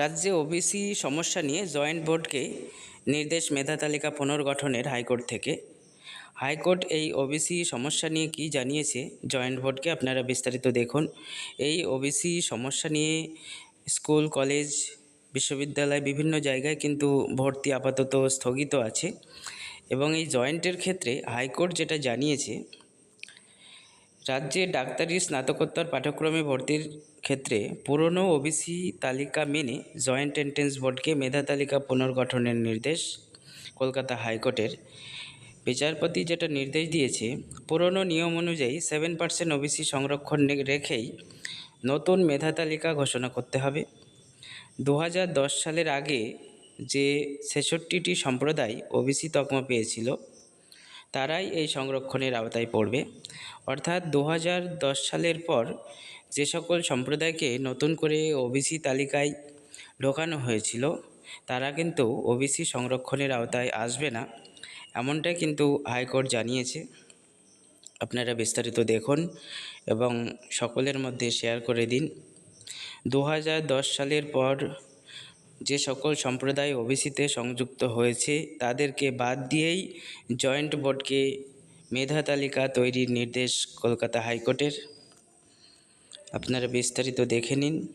রাজ্যে ওবিসি সমস্যা নিয়ে জয়েন্ট বোর্ডকে নির্দেশ মেধা তালিকা পুনর্গঠনের হাইকোর্ট থেকে। হাইকোর্ট এই ওবিসি সমস্যা নিয়ে কি জানিয়েছে জয়েন্ট বোর্ডকে আপনারা বিস্তারিত দেখুন। এই ওবিসি সমস্যা নিয়ে স্কুল, কলেজ, বিশ্ববিদ্যালয় বিভিন্ন জায়গায় কিন্তু ভর্তি আপাতত স্থগিত আছে। এবং এই জয়েন্টের ক্ষেত্রে হাইকোর্ট যেটা জানিয়েছে রাজ্যে ডাক্তারি, স্নাতকোত্তর পাঠ্যক্রমে ভর্তির ক্ষেত্রে পুরনো ওবিসি তালিকা মেনে জয়েন্ট এন্ট্রেন্স বোর্ডকে মেধা তালিকা পুনর্গঠনের নির্দেশ কলকাতা হাইকোর্টের। বিচারপতি যেটা নির্দেশ দিয়েছে, পুরনো নিয়ম অনুযায়ী সেভেন পার্সেন্ট ওবিসি সংরক্ষণ রেখেই নতুন মেধা তালিকা ঘোষণা করতে হবে। দু সালের আগে যে ছেষট্টিটি সম্প্রদায় ওবিসি তকমা পেয়েছিল তারাই এই সংরক্ষণের আওতায় পড়বে। অর্থাৎ দু সালের পর যে সকল সম্প্রদায়কে নতুন করে ওবিসি তালিকায় ঢোকানো হয়েছিল, তারা কিন্তু ওবিসি সংরক্ষণের আওতায় আসবে না, এমনটাই কিন্তু হাইকোর্ট জানিয়েছে। আপনারা বিস্তারিত দেখুন এবং সকলের মধ্যে শেয়ার করে দিন। দু সালের পর যে সকল সম্প্রদায় ওবিসিতে সংযুক্ত হয়েছে, তাদেরকে বাদ দিয়েই জয়েন্ট বোর্ডকে মেধা তালিকা তৈরির নির্দেশ কলকাতা হাইকোর্টের। আপনারা বিস্তারিত দেখে নিন।